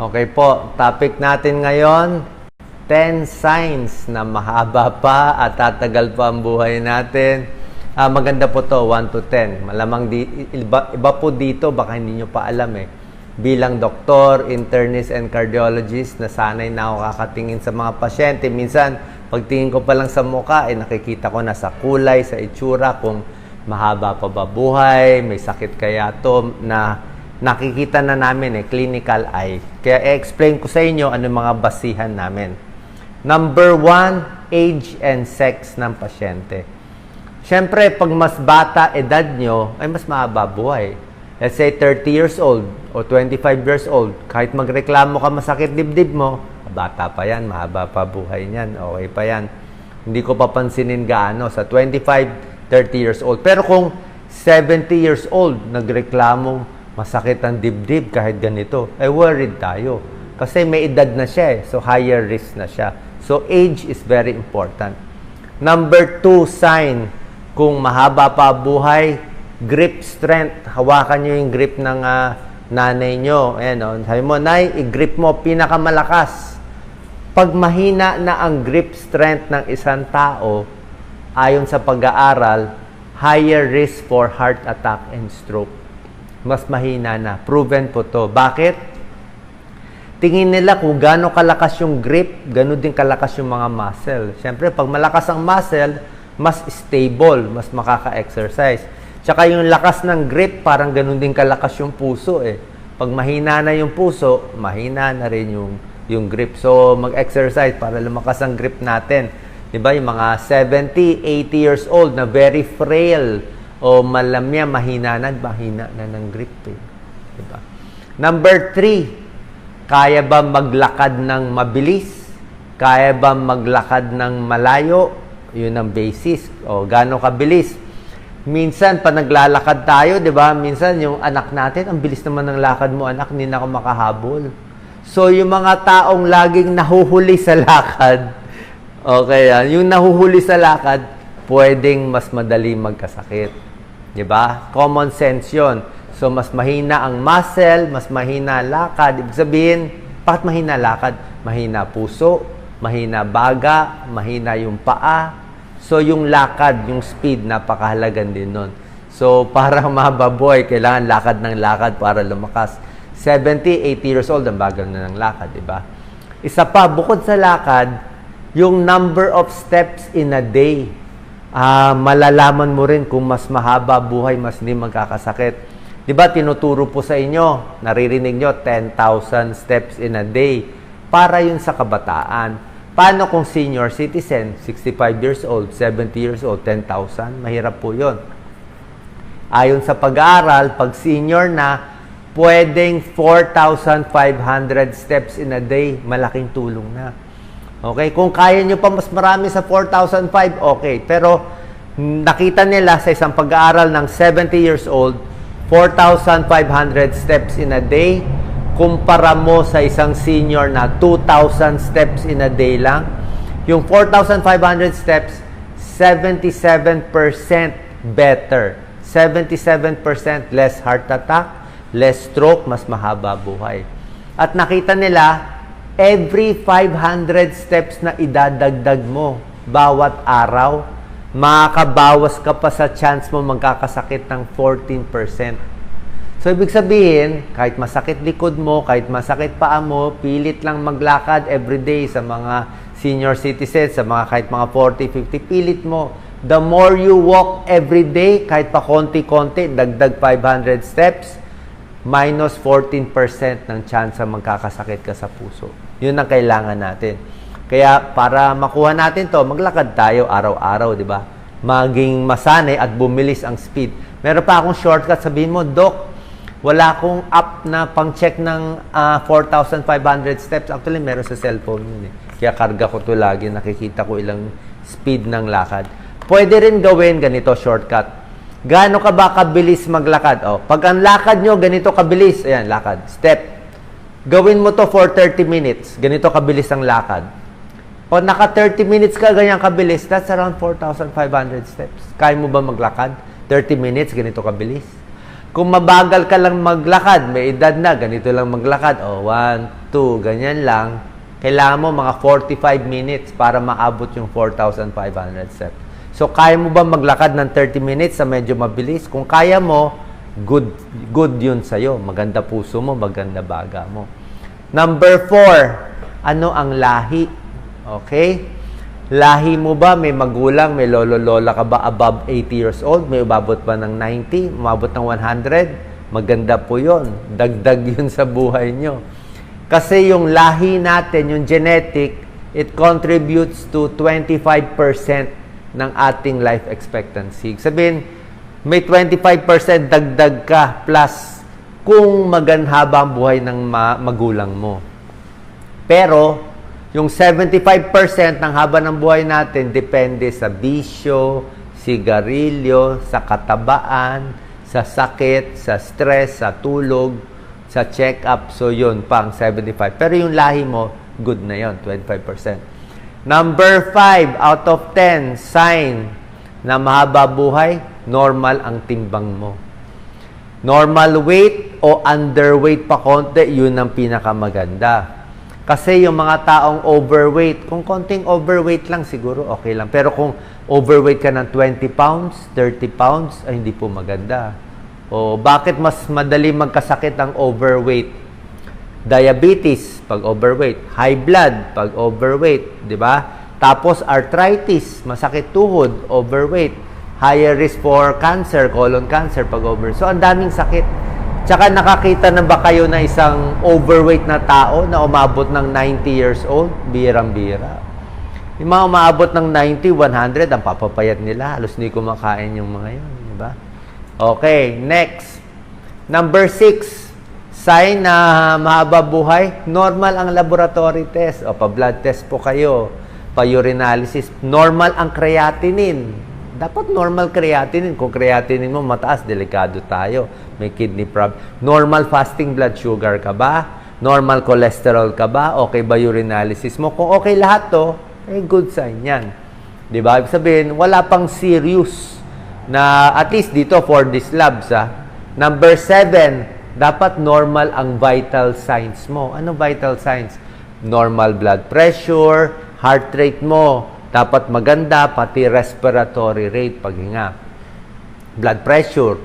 Okay po, topic natin ngayon, 10 signs na mahaba pa at tatagal pa ang buhay natin. Ah, maganda po to, 1 to 10. Malamang di, iba, iba po dito, baka hindi nyo pa alam eh. Bilang doktor, internist, and cardiologist, nasanay na ako kakatingin sa mga pasyente. Minsan, pagtingin ko pa lang sa muka, eh, nakikita ko na sa kulay, sa itsura, kung mahaba pa ba buhay, may sakit kaya to, na nakikita na namin eh, clinical eye. Kaya i-explain ko sa inyo ano mga basihan namin. Number one, age and sex ng pasyente. Siyempre, pag mas bata edad nyo, ay mas mahaba buhay. Let's say 30 years old o 25 years old, kahit magreklamo ka masakit dibdib mo, bata pa yan, mahaba pa buhay niyan, okay pa yan. Hindi ko papansinin gaano sa 25, 30 years old. Pero kung 70 years old, nagreklamo, masakit ang dibdib kahit ganito, ay worried tayo. Kasi may edad na siya eh, so higher risk na siya. So age is very important. Number two sign, kung mahaba pa buhay, grip strength. Hawakan nyo yung grip ng ah, nanay nyo. Ayan, oh. Sabi mo, Nay, i-grip mo pinakamalakas. Pag mahina na ang grip strength ng isang tao, ayon sa pag-aaral, higher risk for heart attack and stroke. Mas mahina na. Proven po to. Bakit? tingin nila kung gaano kalakas yung grip, gano'n din kalakas yung mga muscle. Siyempre, pag malakas ang muscle, mas stable, mas makaka-exercise. Tsaka yung lakas ng grip, parang gano'n din kalakas yung puso eh. Pag mahina na yung puso, mahina na rin yung, yung grip. So, mag-exercise para lumakas ang grip natin. Di ba? Yung mga 70, 80 years old na very frail o malamya, mahina na, mahina na ng grip eh. Di ba? Number three, kaya ba maglakad ng mabilis? Kaya ba maglakad ng malayo? Yun ang basis. O gaano kabilis? Minsan, pa naglalakad tayo, di ba? Minsan, yung anak natin, ang bilis naman ng lakad mo, anak, hindi na ako makahabol. So, yung mga taong laging nahuhuli sa lakad, okay, yan, yung nahuhuli sa lakad, pwedeng mas madali magkasakit. Di ba? Common sense yon. So, mas mahina ang muscle, mas mahina lakad. Ibig sabihin, bakit mahina lakad? Mahina puso, mahina baga, mahina yung paa. So, yung lakad, yung speed, napakahalagan din nun. So, para mababoy, kailangan lakad ng lakad para lumakas. 70, 80 years old, ang bagal na ng lakad, di ba? Isa pa, bukod sa lakad, yung number of steps in a day. Ah, malalaman mo rin kung mas mahaba buhay, mas hindi magkakasakit. Di ba, tinuturo po sa inyo, naririnig nyo, 10,000 steps in a day. Para yun sa kabataan. Paano kung senior citizen, 65 years old, 70 years old, 10,000? Mahirap po yun. Ayon sa pag-aaral, pag senior na, pwedeng 4,500 steps in a day. Malaking tulong na. Okay? Kung kaya nyo pa mas marami sa 4,005, okay. Pero nakita nila sa isang pag-aaral ng 70 years old, 4,500 steps in a day. Kumpara mo sa isang senior na 2,000 steps in a day lang. Yung 4,500 steps, 77% better. 77% less heart attack, less stroke, mas mahaba buhay. At nakita nila, every 500 steps na idadagdag mo bawat araw, makakabawas ka pa sa chance mo magkakasakit ng 14%. So, ibig sabihin, kahit masakit likod mo, kahit masakit paa mo, pilit lang maglakad everyday sa mga senior citizens, sa mga kahit mga 40, 50, pilit mo. The more you walk every day, kahit pa konti-konti, dagdag 500 steps, minus 14% ng chance magkakasakit ka sa puso. Yun ang kailangan natin. Kaya para makuha natin to, maglakad tayo araw-araw, di ba? Maging masanay at bumilis ang speed. Meron pa akong shortcut, sabihin mo, Doc, wala akong app na pang-check ng ah, 4,500 steps. Actually, meron sa cellphone yun eh. Kaya karga ko to lagi, nakikita ko ilang speed ng lakad. Pwede rin gawin ganito, shortcut. Gaano ka ba kabilis maglakad? O, pag ang lakad nyo, ganito kabilis. Ayan, lakad. Step. Gawin mo to for 30 minutes. Ganito kabilis ang lakad. O naka 30 minutes ka ganyan kabilis, that's around 4,500 steps. Kaya mo ba maglakad? 30 minutes, ganito kabilis. Kung mabagal ka lang maglakad, may edad na, ganito lang maglakad, o, 1, 2, ganyan lang, kailangan mo mga 45 minutes para maabot yung 4,500 steps. So, kaya mo ba maglakad ng 30 minutes sa medyo mabilis? Kung kaya mo, good, good yun sa'yo. Maganda puso mo, maganda baga mo. Number four, ano ang lahi? Okay? Lahi mo ba, may magulang, may lolo-lola ka ba above 80 years old? May umabot ba ng 90? Umabot ng 100? Maganda po yon Dagdag yun sa buhay nyo. Kasi yung lahi natin, yung genetic, it contributes to 25% ng ating life expectancy. Sabihin, may 25% dagdag ka plus kung maganhaba ang buhay ng ma- magulang mo. Pero, yung 75% ng haba ng buhay natin depende sa bisyo, sigarilyo, sa katabaan, sa sakit, sa stress, sa tulog, sa check-up. So, yun, pang 75. Pero yung lahi mo, good na yun, 25%. Number 5 out of 10, sign na mahaba buhay, normal ang timbang mo. Normal weight o underweight pa konti, yun ang pinakamaganda. Kasi yung mga taong overweight, kung konting overweight lang siguro okay lang. Pero kung overweight ka ng 20 pounds, 30 pounds, ay hindi po maganda. O bakit mas madali magkasakit ang overweight? Diabetes pag overweight, high blood pag overweight, 'di ba? Tapos arthritis, masakit tuhod, overweight, higher risk for cancer, colon cancer pag over. So ang daming sakit. Tsaka nakakita na ba kayo na isang overweight na tao na umabot ng 90 years old? Birang-bira. Yung mga umabot ng 90, 100, ang papapayat nila. Halos hindi kumakain yung mga yun. Di ba? Okay, next. Number 6. Sign na mahaba buhay. Normal ang laboratory test. O, pa-blood test po kayo. Pa-urinalysis. Normal ang creatinine. Dapat normal creatinine. Kung creatinine mo mataas, delikado tayo. May kidney problem. Normal fasting blood sugar ka ba? Normal cholesterol ka ba? Okay ba urinalysis mo? Kung okay lahat to, eh good sign yan. Di ba? Ibig sabihin, wala pang serious na at least dito for these labs. Ah. Number seven, dapat normal ang vital signs mo. Ano vital signs? Normal blood pressure, heart rate mo, dapat maganda, pati respiratory rate, paghinga. Blood pressure.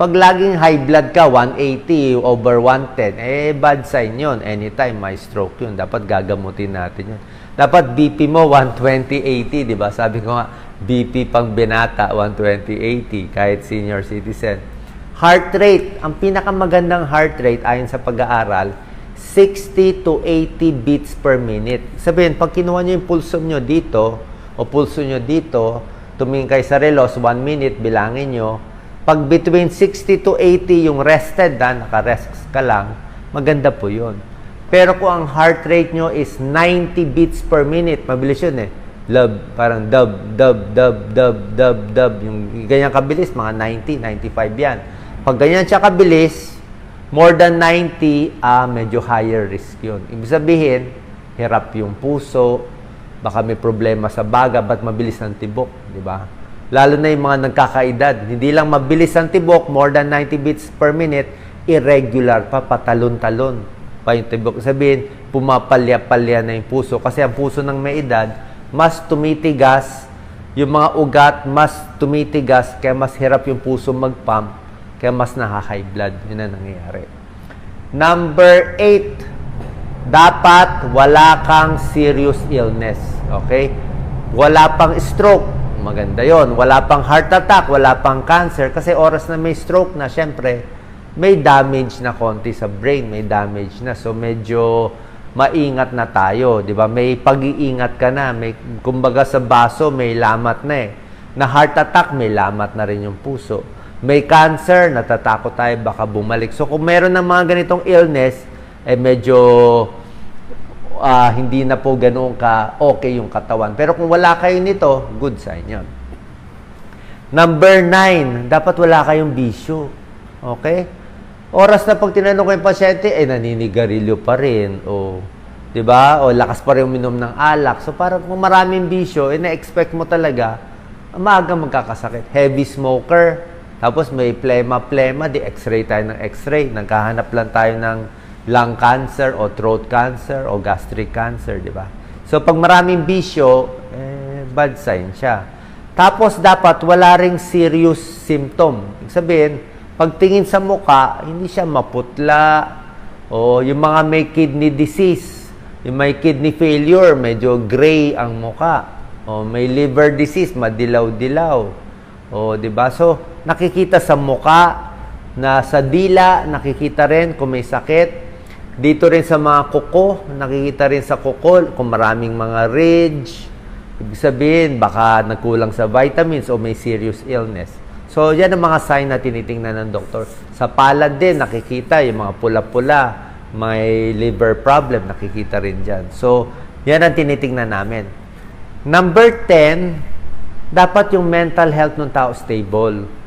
Pag laging high blood ka, 180 over 110, eh bad sign yon Anytime may stroke yun. Dapat gagamutin natin yun. Dapat BP mo 120-80, di ba? Sabi ko nga, BP pang binata, 120-80, kahit senior citizen. Heart rate, ang pinakamagandang heart rate ayon sa pag-aaral, 60 to 80 beats per minute. Sabihin, pag kinuha nyo yung pulso nyo dito, o pulso nyo dito, tumingin kayo sa relos, 1 minute, bilangin nyo. Pag between 60 to 80 yung rested, ha, naka-rest ka lang, maganda po yun. Pero kung ang heart rate nyo is 90 beats per minute, mabilis yun eh. Love, parang dub, dub, dub, dub, dub, dub. Yung ganyan kabilis, mga 90, 95 yan. Pag ganyan siya kabilis, more than 90, ah, medyo higher risk yun. Ibig sabihin, hirap yung puso, baka may problema sa baga, ba't mabilis ang tibok, di ba? Lalo na yung mga nagkakaedad. Hindi lang mabilis ang tibok, more than 90 beats per minute, irregular pa, patalon-talon pa yung tibok. Sabihin, pumapalya-palya na yung puso. Kasi ang puso ng may edad, mas tumitigas, yung mga ugat, mas tumitigas, kaya mas hirap yung puso mag-pump, kaya mas nakaka-high blood. Yun ang nangyayari. Number 8, dapat wala kang serious illness. Okay? Wala pang stroke. Maganda yon. Wala pang heart attack, wala pang cancer. Kasi oras na may stroke na, syempre, may damage na konti sa brain, may damage na. So, medyo maingat na tayo, 'di ba? May pag-iingat ka na, may kumbaga sa baso may lamat na eh. Na heart attack may lamat na rin yung puso. May cancer, natatakot tayo baka bumalik. So kung meron ng mga ganitong illness, eh medyo ah, hindi na po ganoon ka okay yung katawan. Pero kung wala kayo nito, good sign 'yon. Number nine, dapat wala kayong bisyo. Okay? Oras na pag tinanong ko yung pasyente, eh naninigarilyo pa rin. O, di ba? O lakas pa rin uminom ng alak. So parang kung maraming bisyo, eh na-expect mo talaga, maaga magkakasakit. Heavy smoker, Tapos may plema-plema, di x-ray tayo ng x-ray. Nagkahanap lang tayo ng lung cancer o throat cancer o gastric cancer, di ba? So pag maraming bisyo, eh, bad sign siya. Tapos dapat wala ring serious symptom. Ibig sabihin, pagtingin sa muka, hindi siya maputla o yung mga may kidney disease, yung may kidney failure, medyo gray ang muka. O may liver disease, madilaw-dilaw. O, di ba? So, nakikita sa muka, na sa dila, nakikita rin kung may sakit. Dito rin sa mga kuko, nakikita rin sa kuko kung maraming mga ridge. Ibig sabihin, baka nagkulang sa vitamins o may serious illness. So, yan ang mga sign na tinitingnan ng doktor. Sa palad din, nakikita yung mga pula-pula, may liver problem, nakikita rin dyan. So, yan ang tinitingnan namin. Number 10, dapat yung mental health ng tao stable.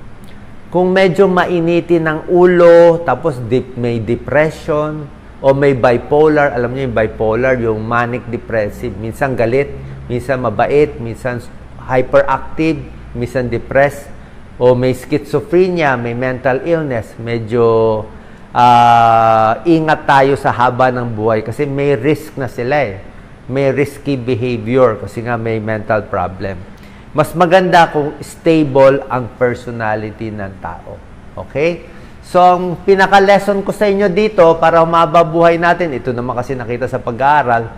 Kung medyo mainitin ng ulo, tapos deep, may depression, o may bipolar, alam niyo yung bipolar, yung manic depressive, minsan galit, minsan mabait, minsan hyperactive, minsan depressed, o may schizophrenia, may mental illness, medyo ah, ingat tayo sa haba ng buhay kasi may risk na sila eh. May risky behavior kasi nga may mental problem. Mas maganda kung stable ang personality ng tao. Okay? So, ang pinaka-lesson ko sa inyo dito para humaba buhay natin, ito naman kasi nakita sa pag-aaral,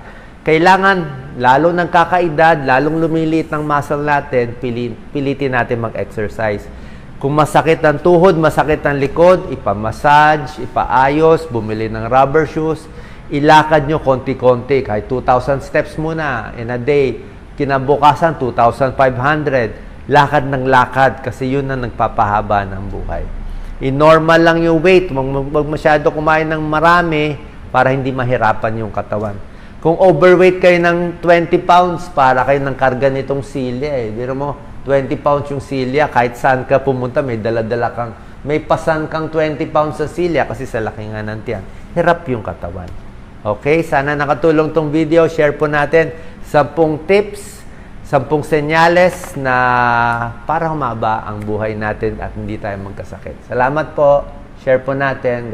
kailangan, lalo ng kakaedad, lalong lumiliit ng muscle natin, pili, pilitin natin mag-exercise. Kung masakit ang tuhod, masakit ang likod, ipamassage, ipaayos, bumili ng rubber shoes, ilakad nyo konti-konti, kahit 2,000 steps muna in a day. Kinabukasan, 2,500. Lakad ng lakad kasi yun ang nagpapahaba ng buhay. I-normal lang yung weight. Huwag masyado kumain ng marami para hindi mahirapan yung katawan. Kung overweight kayo ng 20 pounds, para kayo ng karga nitong silya eh. Biro mo, 20 pounds yung silya, kahit saan ka pumunta, may dala-dala kang, may pasan kang 20 pounds sa silya kasi sa laki nga ng tiyan. Hirap yung katawan. Okay, sana nakatulong tong video. Share po natin 10 tips, 10 senyales na para humaba ang buhay natin at hindi tayo magkasakit. Salamat po. Share po natin.